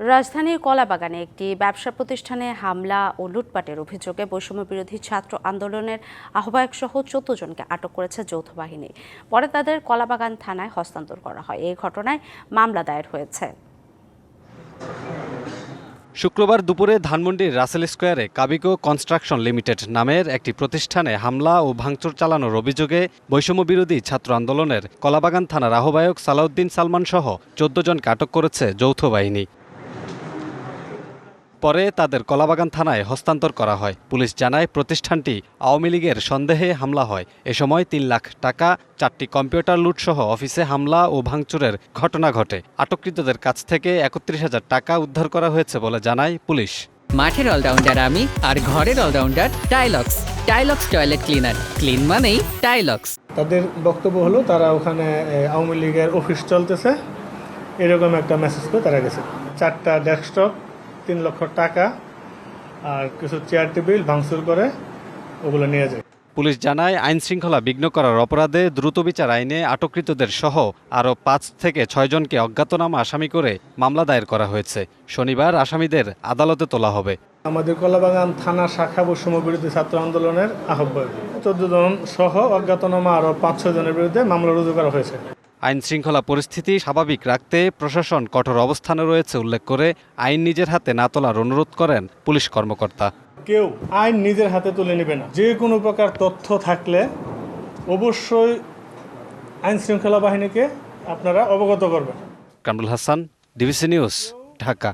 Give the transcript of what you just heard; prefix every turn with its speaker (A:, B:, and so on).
A: রাজধানীর কলাবাগানে একটি ব্যবসা প্রতিষ্ঠানে হামলা ও লুটপাটের অভিযোগে বৈষম্য বিরোধী ছাত্র আন্দোলনের আহ্বায়ক সহ চোদ্দ জনকে আটক করেছে যৌথ বাহিনী। পরে তাদের কলাবাগান থানায় হস্তান্তর করা হয়। এই ঘটনায় মামলা দায়ের হয়েছে।
B: শুক্রবার দুপুরে ধানমন্ডির রাসেল স্কোয়ারে কাবিকো কনস্ট্রাকশন লিমিটেড নামের একটি প্রতিষ্ঠানে হামলা ও ভাঙচুর চালানোর অভিযোগে বৈষম্য বিরোধী ছাত্র আন্দোলনের কলাবাগান থানার আহ্বায়ক সালাউদ্দিন সালমান সহ চোদ্দ জনকে আটক করেছে যৌথ বাহিনী। পরে তাদের কলাবাগান থানায় হস্তান্তর করা হয়। পুলিশ জানায় প্রতিষ্ঠানটি আওয়ামী লীগের সন্দেহে হামলা হয়। এ সময় তিন লাখ টাকা চারটি কম্পিউটার লুটসহ অফিসে হামলা ও ভাঙচুরের ঘটনা ঘটে। আটককৃতদের কাছ থেকে একত্রিশ হাজার টাকা উদ্ধার করা হয়েছে বলে জানায় পুলিশ।
C: মাঠের অলরাউন্ডার আমি আর ঘরের allrounder Tylox. Tylox toilet cleaner. Clean মানেই টাইলক্স।
D: তাদের বক্তব্য হলো তারা ওখানে আওয়ামী লীগের অফিস চলতেছে। এরকম একটা মেসেজ করে তারা গেছে। চারটা ডেস্কটপ তিন লক্ষ টাকা আর কিছু চেয়ার টেবিল ভাঙচুর করে ওগুলো নিয়ে যায়।
B: পুলিশ জানায় আইন শৃঙ্খলা বিঘ্ন করার অপরাধে দ্রুত বিচার আইনে আটককৃতদের সহ আরও পাঁচ থেকে ছয়জনকে অজ্ঞাতনামা আসামি করে মামলা দায়ের করা হয়েছে। শনিবার আসামিদের আদালতে তোলা হবে।
D: আমাদের কলাবাগান থানা শাখা বৈষম্য বিরোধী ছাত্র আন্দোলনের আহ্বায়ক। চোদ্দ জন সহ অজ্ঞাতনামা আরও পাঁচ ছয় জনের বিরুদ্ধে মামলা রুজু করা হয়েছে।
B: আইন শৃঙ্খলা পরিস্থিতি স্বাভাবিক রাখতে প্রশাসন কঠোর অবস্থানে রয়েছে উল্লেখ করে আইন নিজের হাতে না তোলার অনুরোধ করেন পুলিশ কর্মকর্তা।
D: কেউ আইন নিজের হাতে তুলে নেবে না। যে কোনো প্রকার তথ্য থাকলে অবশ্যই আইন শৃঙ্খলা বাহিনীকে আপনারা অবগত করবেন।
B: Kamrul Hasan DBC news Dhaka.